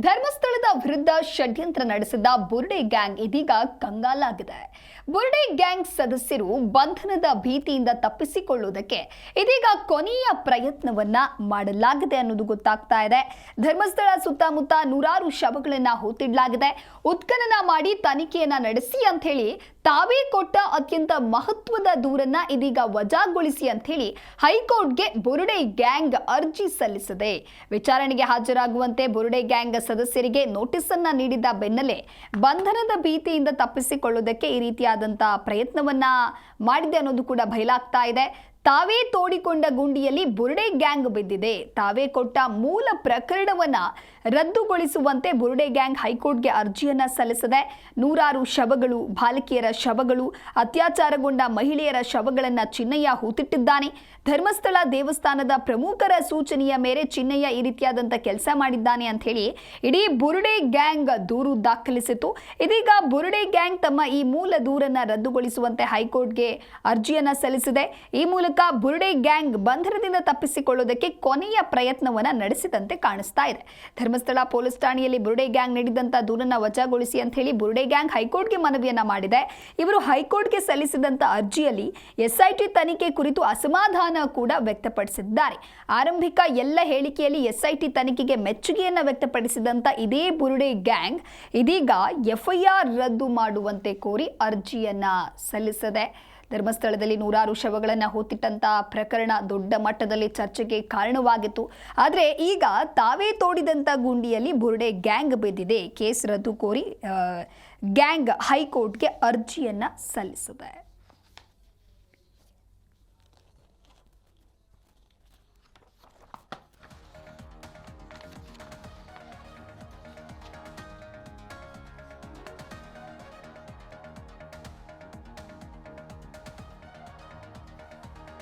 ಧರ್ಮಸ್ಥಳದ ವಿರುದ್ಧ ಷಡ್ಯಂತ್ರ ನಡೆಸಿದ ಬುರ್ಡೆ ಗ್ಯಾಂಗ್ ಇದೀಗ ಕಂಗಾಲಾಗಿದೆ. ಬುರ್ಡೆ ಗ್ಯಾಂಗ್ ಸದಸ್ಯರು ಬಂಧನದ ಭೀತಿಯಿಂದ ತಪ್ಪಿಸಿಕೊಳ್ಳುವುದಕ್ಕೆ ಇದೀಗ ಕೊನೆಯ ಪ್ರಯತ್ನವನ್ನ ಮಾಡಲಾಗಿದೆ ಅನ್ನೋದು ಗೊತ್ತಾಗ್ತಾ ಇದೆ. ಧರ್ಮಸ್ಥಳ ಸುತ್ತಮುತ್ತ ನೂರಾರು ಶವಗಳನ್ನ ಹೊತ್ತಿಡಲಾಗಿದೆ. ಉತ್ಖನನ ಮಾಡಿ ತನಿಖೆಯನ್ನ ನಡೆಸಿ ಅಂತ ಹೇಳಿ ತಾವೇ ಕೊಟ್ಟ ಅತ್ಯಂತ ಮಹತ್ವದ ದೂರನ್ನ ಇದೀಗ ವಜಾಗೊಳಿಸಿ ಅಂತ ಹೇಳಿ ಹೈಕೋರ್ಟ್ಗೆ ಬುರುಡೆ ಗ್ಯಾಂಗ್ ಅರ್ಜಿ ಸಲ್ಲಿಸಿದೆ. ವಿಚಾರಣೆಗೆ ಹಾಜರಾಗುವಂತೆ ಬುರುಡೆ ಗ್ಯಾಂಗ್ ಸದಸ್ಯರಿಗೆ ನೋಟಿಸ್ ಅನ್ನ ನೀಡಿದ ಬೆನ್ನಲ್ಲೇ ಬಂಧನದ ಭೀತಿಯಿಂದ ತಪ್ಪಿಸಿಕೊಳ್ಳುವುದಕ್ಕೆ ಈ ರೀತಿಯಾದಂತಹ ಪ್ರಯತ್ನವನ್ನ ಮಾಡಿದೆ ಅನ್ನೋದು ಕೂಡ ಬಯಲಾಗ್ತಾ ಇದೆ. ತಾವೇ ತೋಡಿಕೊಂಡ ಗುಂಡಿಯಲ್ಲಿ ಬುರ್ಡೆ ಗ್ಯಾಂಗ್ ಬಿದ್ದಿದೆ. ತಾವೇ ಕೊಟ್ಟ ಮೂಲ ಪ್ರಕರಣವನ್ನ ರದ್ದುಗೊಳಿಸುವಂತೆ ಬುರುಡೆ ಗ್ಯಾಂಗ್ ಹೈಕೋರ್ಟ್ಗೆ ಅರ್ಜಿಯನ್ನ ಸಲ್ಲಿಸಿದೆ ನೂರಾರು ಶವಗಳು, ಬಾಲಕಿಯರ ಶವಗಳು, ಅತ್ಯಾಚಾರಗೊಂಡ ಮಹಿಳೆಯರ ಶವಗಳನ್ನು ಚಿನ್ನಯ್ಯ ಹೂತಿಟ್ಟಿದ್ದಾನೆ. ಧರ್ಮಸ್ಥಳ ದೇವಸ್ಥಾನದ ಪ್ರಮುಖರ ಸೂಚನೆಯ ಮೇರೆ ಚಿನ್ನಯ್ಯ ಈ ರೀತಿಯಾದಂಥ ಕೆಲಸ ಮಾಡಿದ್ದಾನೆ ಅಂತ ಹೇಳಿ ಇಡೀ ಬುರುಡೆ ಗ್ಯಾಂಗ್ ದೂರು ದಾಖಲಿಸಿತು ಇದೀಗ ಬುರುಡೆ ಗ್ಯಾಂಗ್ ತಮ್ಮ ಈ ಮೂಲ ದೂರನ್ನ ರದ್ದುಗೊಳಿಸುವಂತೆ ಹೈಕೋರ್ಟ್ಗೆ ಅರ್ಜಿಯನ್ನು ಸಲ್ಲಿಸಿದೆ. ಈ ಮೂಲಕ ಬುರುಡೆ ಗ್ಯಾಂಗ್ ಬಂಧನದಿಂದ ತಪ್ಪಿಸಿಕೊಳ್ಳುವುದಕ್ಕೆ ಕೊನೆಯ ಪ್ರಯತ್ನವನ್ನ ನಡೆಸಿದಂತೆ ಕಾಣಿಸ್ತಾ ಇದೆ. ಧರ್ಮಸ್ಥಳ ಪೊಲೀಸ್ ಠಾಣೆಯಲ್ಲಿ ಬುರುಡೆ ಗ್ಯಾಂಗ್ ನೀಡಿದಂತ ದೂರನ್ನ ವಜಾಗೊಳಿಸಿ ಅಂತ ಹೇಳಿ ಬುರುಡೆ ಗ್ಯಾಂಗ್ ಹೈಕೋರ್ಟ್ಗೆ ಮನವಿಯನ್ನ ಮಾಡಿದೆ. ಇವರು ಹೈಕೋರ್ಟ್ಗೆ ಸಲ್ಲಿಸಿದಂತ ಅರ್ಜಿಯಲ್ಲಿ ಎಸ್ಐಟಿ ತನಿಖೆ ಕುರಿತು ಅಸಮಾಧಾನ ಕೂಡ ವ್ಯಕ್ತಪಡಿಸಿದ್ದಾರೆ. ಆರಂಭಿಕ ಎಲ್ಲ ಹೇಳಿಕೆಯಲ್ಲಿ ಎಸ್ಐಟಿ ತನಿಖೆಗೆ ಮೆಚ್ಚುಗೆಯನ್ನ ವ್ಯಕ್ತಪಡಿಸಿದಂತ ಇದೇ ಬುರುಡೆ ಗ್ಯಾಂಗ್ ಇದೀಗ ಎಫ್ಐಆರ್ ರದ್ದು ಮಾಡುವಂತೆ ಕೋರಿ ಅರ್ಜಿಯನ್ನ ಸಲ್ಲಿಸಿದೆ. ಧರ್ಮಸ್ಥಳದಲ್ಲಿ ನೂರಾರು ಶವಗಳನ್ನು ಹೊತ್ತಿಟ್ಟಂತಹ ಪ್ರಕರಣ ದೊಡ್ಡ ಮಟ್ಟದಲ್ಲಿ ಚರ್ಚೆಗೆ ಕಾರಣವಾಗಿತ್ತು. ಆದರೆ ಈಗ ತಾವೇ ತೋಡಿದಂತ ಗುಂಡಿಯಲ್ಲಿ ಬುರ್ಡೆ ಗ್ಯಾಂಗ್ ಬಿದ್ದಿದೆ. ಕೇಸ್ ರದ್ದು ಕೋರಿ ಗ್ಯಾಂಗ್ ಹೈಕೋರ್ಟ್ಗೆ ಅರ್ಜಿಯನ್ನು ಸಲ್ಲಿಸಿದೆ.